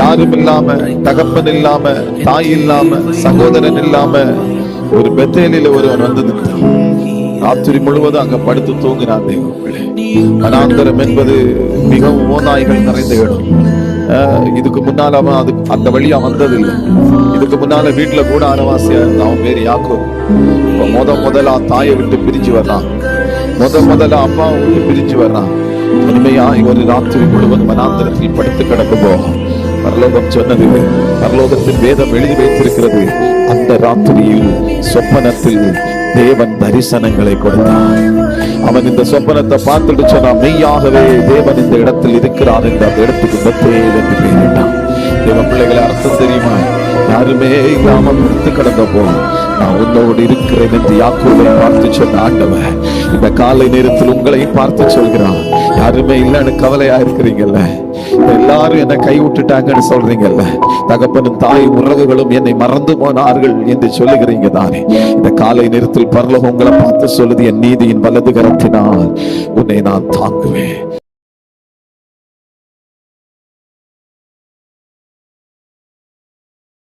யாரும் இல்லாம தகப்பன் இல்லாம தாய் இல்லாம சகோதரன் இல்லாம ஒரு பெத்தேலில ஒருவன் வந்தது ராத்திரி முழுவதும் அங்க படுத்து தூங்கினான் தெய்வங்களே வனாந்தரம் என்பது மிகவும் ஓநாய்கள் நிறைந்த இடம். இதுக்கு முன்னால அவன் அது அந்த வழியா வந்ததில்லை. இதுக்கு முன்னால வீட்டுல கூட அரவாசியா இருந்தான் அவன் பேர் யாக்கோ முத முதல்ல தாயை விட்டு பிரிஞ்சு வர்றான். முத முதல்ல அப்பாவை விட்டு பிரிஞ்சு வர்றான். உண்மையாய் ஒரு ராத்திரி முழுவதும் மனாந்திரத்தில் படுத்து கிடக்குமோ? பரலோகம் சொன்னது பரலோகத்தின் வேதம் எழுதி வைத்திருக்கிறது. அந்த ராத்திரியில் சொப்பனத்தில் தேவன் தரிசனங்களை கொடுத்தார் அவன் இந்த சொப்பனத்தை பார்த்துட்டு சொன்னான் மெய்யாகவே தேவன் இந்த இடத்தில் இருக்கிறார் என்று அந்த இடத்துக்கு பெத்தேல் என்று பெயரிட்டான். தேவ பிள்ளைகளை அர்த்தம் தெரியுமா? யாருமே இல்லாம படுத்து கிடந்தப்போ நான் உன்னோடு இருக்கிறேன் என்று யாக்கோவை பார்த்து சொன்ன ஆண்டவன் இந்த காலை நேரத்தில் உங்களை பார்த்து சொல்கிறான் யாருமே இல்லைன்னு கவலையா இருக்கிறீங்கல்ல? எல்லாரும் என்னை கை விட்டுட்டாங்கன்னு சொல்றீங்கல்ல? தகப்பனும் தாய் உறவுகளும் என்னை மறந்து போனார்கள் என்று சொல்லுகிறீங்க தானே. இந்த காலை நேரத்தில் பரலோகம் உங்களை பார்த்து சொல்லுது என் நீதியின் வலது கரத்தினால் உன்னை நான் தாங்குவேன்.